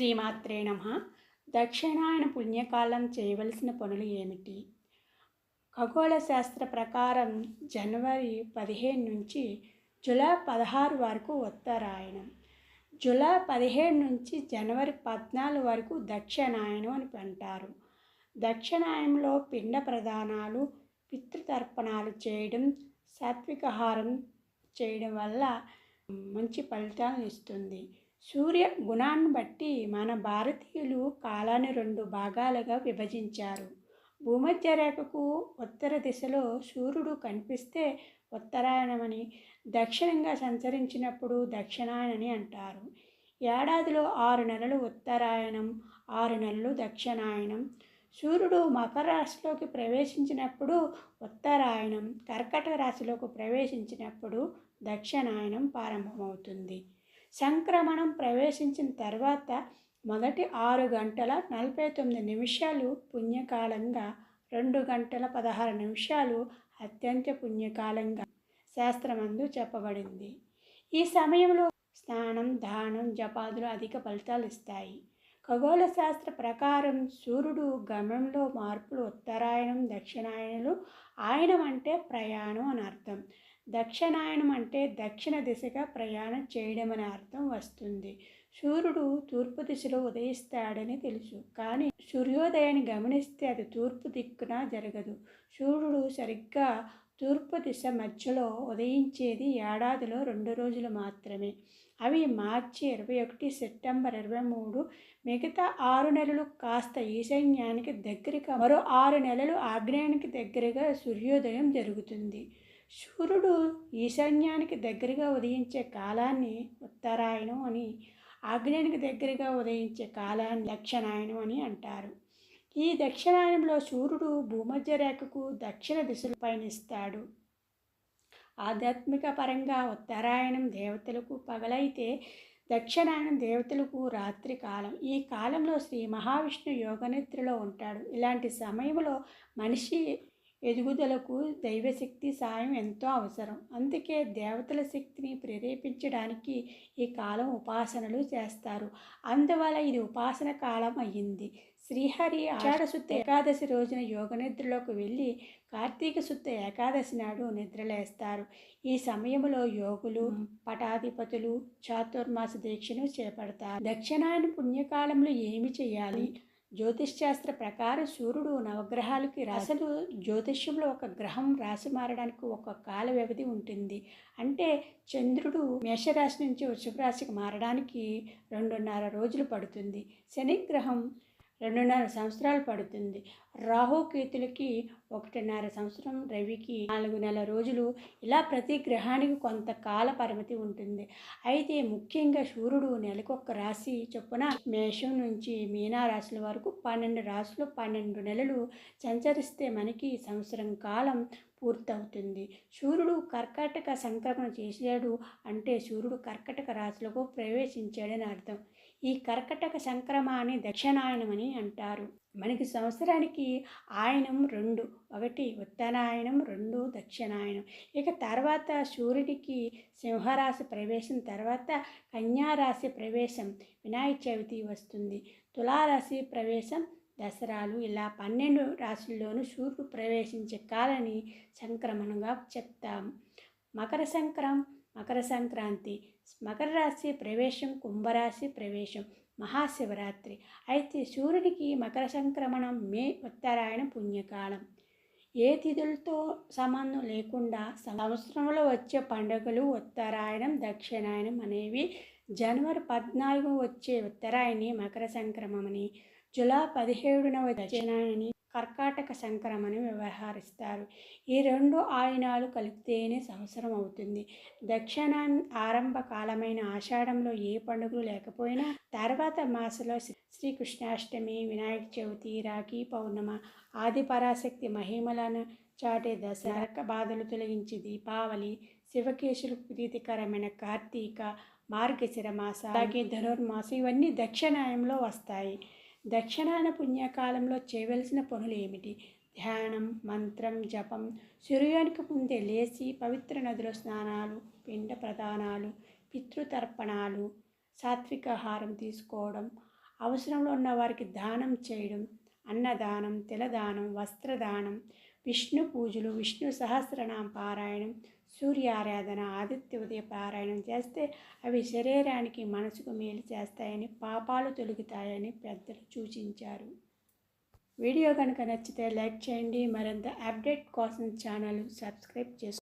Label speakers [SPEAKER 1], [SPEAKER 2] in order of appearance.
[SPEAKER 1] శ్రీమాత్రే నమ. దక్షిణాయన పుణ్యకాలం చేయవలసిన పనులు ఏమిటి? ఖగోళ శాస్త్ర ప్రకారం జనవరి పదిహేను నుంచి జూలై పదహారు వరకు ఉత్తరాయణం. జులై పదిహేడు నుంచి జనవరి పద్నాలుగు వరకు దక్షిణాయనం అని అంటారు. దక్షిణాయనంలో పిండ ప్రదానాలు పితృతర్పణాలు చేయడం సాత్వికహారం చేయడం వల్ల మంచి ఫలితాలను ఇస్తుంది. సూర్య గుణాన్ని బట్టి మన భారతీయులు కాలాన్ని రెండు భాగాలుగా విభజించారు. భూమధ్య రేఖకు ఉత్తర దిశలో సూర్యుడు కనిపిస్తే ఉత్తరాయణమని దక్షిణంగా సంచరించినప్పుడు దక్షిణాయనని అంటారు. ఏడాదిలో ఆరు నెలలు ఉత్తరాయణం ఆరు నెలలు దక్షిణాయనం సూర్యుడు మకర రాశిలోకి ప్రవేశించినప్పుడు ఉత్తరాయణం కర్కటక రాశిలోకి ప్రవేశించినప్పుడు దక్షిణాయనం ప్రారంభమవుతుంది. సంక్రమణం ప్రవేశించిన తర్వాత మొదటి ఆరు గంటల నలభై తొమ్మిది నిమిషాలు పుణ్యకాలంగా రెండు గంటల పదహారు నిమిషాలు అత్యంత పుణ్యకాలంగా శాస్త్రమందు చెప్పబడింది. ఈ సమయంలో స్నానం దానం జపాదులు అధిక ఫలితాలు ఇస్తాయి. ఖగోళ శాస్త్ర ప్రకారం సూర్యుడు గమనంలో మార్పులు ఉత్తరాయణం దక్షిణాయనలు ఆయనం అంటే ప్రయాణం అని అర్థం. దక్షిణాయనం అంటే దక్షిణ దిశగా ప్రయాణం చేయడం అనే అర్థం వస్తుంది. సూర్యుడు తూర్పు దిశలో ఉదయిస్తాడని తెలుసు. కానీ సూర్యోదయాన్ని గమనిస్తే అది తూర్పు దిక్కున జరగదు. సూర్యుడు సరిగ్గా తూర్పు దిశ మధ్యలో ఉదయించేది ఏడాదిలో రెండు రోజులు మాత్రమే. అవి మార్చి ఇరవై ఒకటి సెప్టెంబర్ ఇరవై మూడు. మిగతా ఆరు నెలలు కాస్త ఈశాన్యానికి దగ్గరగా మరో ఆరు నెలలు ఆగ్నేయానికి దగ్గరగా సూర్యోదయం జరుగుతుంది. సూర్యుడు ఈశాన్యానికి దగ్గరగా ఉదయించే కాలాన్ని ఉత్తరాయణం అని ఆగ్నేయానికి దగ్గరగా ఉదయించే కాలాన్ని దక్షిణాయనం అని అంటారు. ఈ దక్షిణాయనంలో సూర్యుడు భూమధ్య రేఖకు దక్షిణ దిశలు పయనిస్తాడు. ఆధ్యాత్మిక పరంగా ఉత్తరాయణం దేవతలకు పగలైతే దక్షిణాయనం దేవతలకు రాత్రి కాలం. ఈ కాలంలో శ్రీ మహావిష్ణు యోగనిద్రలో ఉంటాడు. ఇలాంటి సమయంలో మనిషి ఎదుగుదలకు దైవశక్తి సాయం ఎంతో అవసరం. అందుకే దేవతల శక్తిని ప్రేరేపించడానికి ఈ కాలం ఉపాసనలు చేస్తారు. అందువల్ల ఇది ఉపాసన కాలం అయ్యింది శ్రీహరి ఆషాఢ శుద్ధ ఏకాదశి రోజున యోగ నిద్రలోకి వెళ్ళి కార్తీక శుద్ధ ఏకాదశి నాడు నిద్రలేస్తారు. ఈ సమయంలో యోగులు పటాధిపతులు చాతుర్మాస దీక్షను చేపడతారు. దక్షిణాయన పుణ్యకాలంలో ఏమి చేయాలి? జ్యోతిష్శాస్త్ర ప్రకారం సూర్యుడు నవగ్రహాలకి అసలు జ్యోతిష్యంలో ఒక గ్రహం రాశి మారడానికి ఒక కాల వ్యవధి ఉంటుంది. అంటే చంద్రుడు మేషరాశి నుంచి వృషభ రాశికి మారడానికి రెండున్నర రోజులు పడుతుంది. శని గ్రహం రెండున్నర సంవత్సరాలు పడుతుంది. రాహుకేతులకి ఒకటిన్నర సంవత్సరం రవికి నాలుగు నెల రోజులు. ఇలా ప్రతి గ్రహానికి కొంత కాల పరిమితి ఉంటుంది. అయితే ముఖ్యంగా సూర్యుడు నెలకొక రాశి చొప్పున మేషం నుంచి మీనా రాశుల వరకు పన్నెండు రాశులు పన్నెండు నెలలు సంచరిస్తే మనకి సంవత్సరం కాలం పూర్తవుతుంది. సూర్యుడు కర్కాటక సంక్రమణ చేశాడు అంటే సూర్యుడు కర్కటక రాశులకు ప్రవేశించాడని అర్థం. ఈ కర్కటక సంక్రమాన్ని దక్షిణాయనమని అంటారు. మనకి సంవత్సరానికి ఆయనం రెండు. ఒకటి ఉత్తరాయణం రెండు దక్షిణాయనం. ఇక తర్వాత సూర్యుడికి సింహరాశి ప్రవేశం తర్వాత కన్యారాశి ప్రవేశం వినాయక చవితి వస్తుంది. తులారాశి ప్రవేశం దసరాలు ఇలా పన్నెండు రాశుల్లోనూ సూర్యుడు ప్రవేశించే కాలని సంక్రమణంగా చెప్తాము మకర సంక్రం మకర సంక్రాంతి మకర రాశి ప్రవేశం కుంభరాశి ప్రవేశం మహాశివరాత్రి. అయితే సూర్యుడికి మకర సంక్రమణం మే ఉత్తరాయణ పుణ్యకాలం. ఏ తిథులతో సంబంధం లేకుండా సంవత్సరంలో వచ్చే పండుగలు ఉత్తరాయణం దక్షిణాయనం అనేవి జనవరి పద్నాలుగు వచ్చే ఉత్తరాయణి మకర సంక్రమణని జులై పదిహేడున దక్షిణాయని కర్కాటక సంక్రమణి వ్యవహరిస్తారు. ఈ రెండు ఆయనాలు కలిపితేనే సంవత్సరం అవుతుంది. దక్షిణ ఆరంభ కాలమైన ఆషాఢంలో ఏ పండుగలు లేకపోయినా తర్వాత మాసలో శ్రీకృష్ణాష్టమి వినాయక చవితి రాఖీ పౌర్ణమ ఆది పరాశక్తి మహిమలను చాటే దశరక బాధలు తొలగించి దీపావళి శివకేశులు ప్రీతికరమైన కార్తీక మార్గశిర మాస అలాగే ధనుర్మాసం ఇవన్నీ దక్షిణాయంలో వస్తాయి. దక్షిణాయన పుణ్యకాలంలో చేయవలసిన పనులు ఏమిటి? ధ్యానం మంత్రం జపం సూర్యానికి ముందే లేచి పవిత్ర నదిలో స్నానాలు పిండ ప్రదానాలు పితృతర్పణాలు సాత్విక ఆహారం తీసుకోవడం అవసరంలో ఉన్న వారికి దానం చేయడం అన్నదానం తిలదానం వస్త్రదానం విష్ణు పూజలు విష్ణు సహస్రనామ పారాయణం సూర్యారాధన ఆదిత్య ఉదయ పారాయణం చేస్తే అవి శరీరానికి మనసుకు మేలు చేస్తాయని పాపాలు తొలగుతాయని పెద్దలు సూచించారు. వీడియో కనుక నచ్చితే లైక్ చేయండి. మరింత అప్డేట్ కోసం ఛానల్ సబ్స్క్రైబ్ చేసుకోండి.